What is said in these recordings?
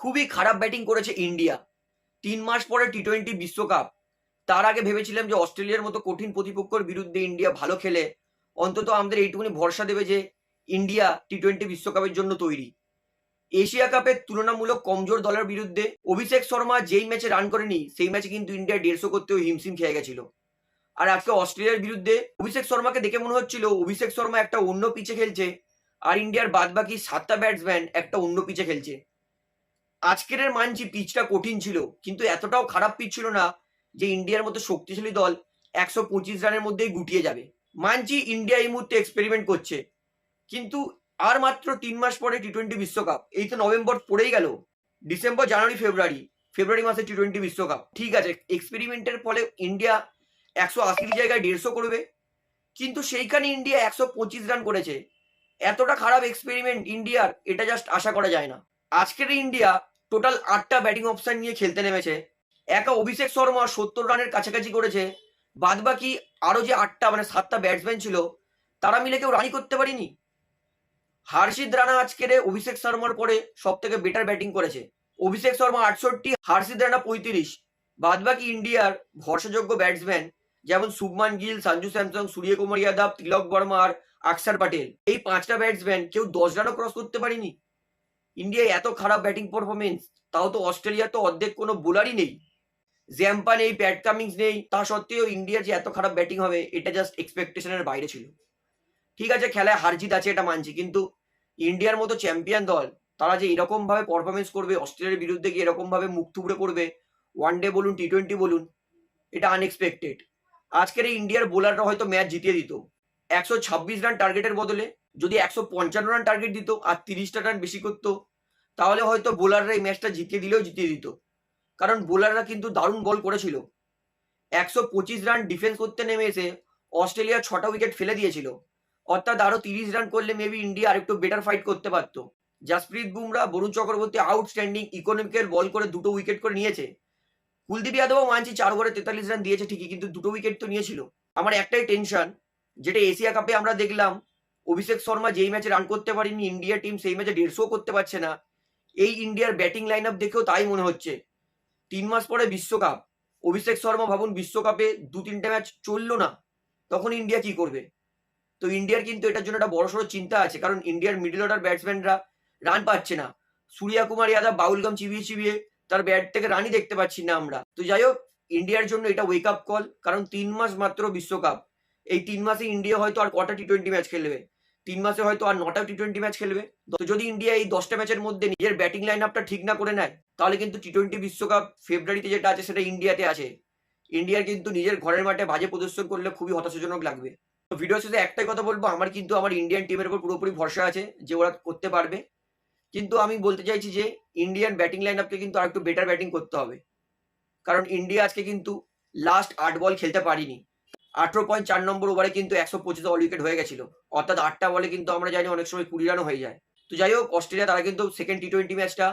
খুবই খারাপ ব্যাটিং করেছে ইন্ডিয়া তিন মাস পরে টি টোয়েন্টি বিশ্বকাপ। তার আগে ভেবেছিলাম যে অস্ট্রেলিয়ার মতো কঠিন প্রতিপক্ষের বিরুদ্ধে ইন্ডিয়া ভালো খেলে। অন্তত আমাদের এইটুকুনি ভরসা দেবে যে ইন্ডিয়া টি টোয়েন্টি বিশ্বকাপের জন্য তৈরি। এশিয়া কাপের তুলনামূলক কমজোর দলের বিরুদ্ধে অভিষেক শর্মা যেই ম্যাচে রান করেনি, সেই ম্যাচে কিন্তু ইন্ডিয়া দেড়শো করতেও হিমশিম খেয়ে গেছিল। আর আজকে অস্ট্রেলিয়ার বিরুদ্ধে অভিষেক শর্মাকে দেখে মনে হচ্ছিল অভিষেক শর্মা একটা অন্য পিচে খেলছে, আর ইন্ডিয়ার বাদবাকি সাতটা ব্যাটসম্যান একটা অন্য পিচে খেলছে। আজকের মানছি পিচটা কঠিন ছিল, কিন্তু এতটাও খারাপ পিচ ছিল না যে ইন্ডিয়ার মতো শক্তিশালী দল একশো পঁচিশ রানের মধ্যেই গুটিয়ে যাবে। মানছি ইন্ডিয়া এই মুহূর্তে এক্সপেরিমেন্ট করছে। কিন্তু আর মাত্র তিন মাস পরে টি টোয়েন্টি বিশ্বকাপ, এই তো নভেম্বর পড়েই গেল। ডিসেম্বর, জানুয়ারি, ফেব্রুয়ারি ফেব্রুয়ারি মাসে টি টোয়েন্টি বিশ্বকাপ। ঠিক আছে এক্সপেরিমেন্টের ফলে ইন্ডিয়া একশো আশির জায়গায় দেড়শো করবে। কিন্তু সেইখানে ইন্ডিয়া একশো পঁচিশ রান করেছে। এতটা খারাপ এক্সপেরিমেন্ট ইন্ডিয়ার, এটা জাস্ট আশা করা যায় না। আজকের ইন্ডিয়া টোটাল আটটা ব্যাটিং অপশন নিয়ে খেলতে নেমেছে। একা অভিষেক শর্মা সত্তর রানের কাছাকাছি করেছে। বাদবাকি আরও যে আটটা মানে সাতটা ব্যাটসম্যান ছিল, তারা মিলে কেউ রানই করতে পারিনি। হার্ষিদ রানা আজকের অভিষেক শর্মার পরে সব থেকে বেটার ব্যাটিং করেছে। অভিষেক শর্মা আটষট্টি হার্ষিদ রানা পঁয়ত্রিশ। বাদবাকি ইন্ডিয়ার ভরসাযোগ্য ব্যাটসম্যান যেমন শুভমান গিল, সঞ্জু স্যামসং, সূর্যকুমার যাদব, তিলক বর্মা আর আকসার পাটেল। এই পাঁচটা ব্যাটসম্যান কেউ দশ রানও ক্রস করতে পারেনি। ইন্ডিয়ায় এত খারাপ ব্যাটিং পারফরমেন্স তাও তো অস্ট্রেলিয়া তো অর্ধেক কোনো বোলারই নেই। জ্যাম্পা নেই প্যাট কামিংস নেই, তা সত্ত্বেও ইন্ডিয়ার যে এত খারাপ ব্যাটিং হবে, এটা জাস্ট এক্সপেকটেশনের বাইরে ছিল। ঠিক আছে, খেলায় হার জিত আছে, এটা মানছি, কিন্তু ইন্ডিয়ার মতো চ্যাম্পিয়ন দল, তারা যে এরকম ভাবে পারফরমেন্স করবে অস্ট্রেলিয়ার বিরুদ্ধে গিয়ে এরকম ভাবে মুখ থুবড়ে করবে ওয়ান ডে বলুন টি টোয়েন্টি বলুন, এটা আনএক্সপেক্টেড আজকের এই ইন্ডিয়ার বোলাররা হয়তো ম্যাচ জিতিয়ে দিত। একশো ছাব্বিশ রান টার্গেটের বদলে যদি একশো পঞ্চান্ন রান টার্গেট দিত আর তিরিশটা রান বেশি করতো, তাহলে হয়তো বোলাররা এই ম্যাচটা জিতিয়ে দিলেও জিতিয়ে দিত। কারণ বোলাররা কিন্তু দারুণ বল করেছিল। একশো পঁচিশ রান ডিফেন্স করতে নেমে এসে অস্ট্রেলিয়া ছটা উইকেট ফেলে দিয়েছিল। অর্থাৎ আরও তিরিশ রান করলে মেবি ইন্ডিয়া আরেকটু বেটার ফাইট করতে পারতো। জাসপ্রীত বুমরা, বরুণ চক্রবর্তী আউটস্ট্যান্ডিং ইকোনমিকের বল করে দুটো উইকেট করে নিয়েছে। কুলদীপ যাদবও মানছি চার ওভারে তেতাল্লিশ রান দিয়েছে ঠিকই, কিন্তু দুটো উইকেট তো নিয়েছিল। আমার একটাই টেনশন যেটা এশিয়া কাপে আমরা দেখলাম অভিষেক শর্মা যেই ম্যাচে রান করতে পারেনি ইন্ডিয়া টিম সেই ম্যাচে দেড়শো করতে পারছে না। এই ইন্ডিয়ার ব্যাটিং লাইন আপ দেখেও তাই মনে হচ্ছে। তিন মাস পরে বিশ্বকাপ। অভিষেক শর্মা ভাবুন বিশ্বকাপে দু তিনটে ম্যাচ চলল না, তখন ইন্ডিয়া কি করবে? তো ইন্ডিয়ার কিন্তু এটার জন্য একটা বড়সড় চিন্তা আছে, কারণ ইন্ডিয়ার মিডল অর্ডার ব্যাটসম্যানরা রান পাচ্ছে না। সূর্যা কুমার যাদব বাউলগাম চিবিয়ে চিবিয়ে তার ব্যাট থেকে রানই দেখতে পাচ্ছি না আমরা। তো যাই হোক ইন্ডিয়ার জন্য এটা ওয়েক আপ কল কারণ তিন মাস মাত্র বিশ্বকাপ। এই তিন মাসে ইন্ডিয়া হয়তো আর কটা টি টোয়েন্টি ম্যাচ খেলবে। তিন মাসে হয়তো আর নটা টি টোয়েন্টি ম্যাচ খেলবে। তো যদি ইন্ডিয়া এই দশটা ম্যাচের মধ্যে নিজের ব্যাটিং লাইন আপটা ঠিক না করে নেয়, তাহলে কিন্তু টি টোয়েন্টি বিশ্বকাপ ফেব্রুয়ারিতে যেটা আছে সেটা ইন্ডিয়াতে আছে। ইন্ডিয়ার কিন্তু নিজের ঘরের মাঠে বাজে প্রদর্শন করলে খুবই হতাশাজনক লাগবে। তো ভিডিও শেষে একটাই কথা বলব, আমার কিন্তু আমার ইন্ডিয়ান টিমের উপর পুরোপুরি ভরসা আছে যে ওরা করতে পারবে। কিন্তু আমি বলতে চাইছি যে ইন্ডিয়ান ব্যাটিং লাইন আপকে কিন্তু আরেকটু বেটার ব্যাটিং করতে হবে। কারণ ইন্ডিয়া আজকে কিন্তু লাস্ট আট বল খেলতে পারিনি। আঠেরো পয়েন্ট চার নম্বর ওভারে কিন্তু একশো পঁচিশ অল উইকেট হয়ে গেছিল। অর্থাৎ আটটা বলে কিন্তু আমরা জানি অনেক সময় কুড়ি রানও হয়ে যায়। তো যাই হোক, অস্ট্রেলিয়া তারা কিন্তু সেকেন্ড টি টোয়েন্টি ম্যাচটা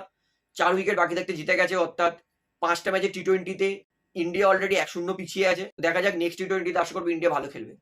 চার উইকেট বাকি থাকতে জিতে গেছে। অর্থাৎ পাঁচটা ম্যাচে টি টোয়েন্টিতে ইন্ডিয়া অলরেডি এক শূন্য পিছিয়ে আছে। দেখা যাক নেক্সট টি টোয়েন্টিতে আশা করব ইন্ডিয়া ভালো খেলবে।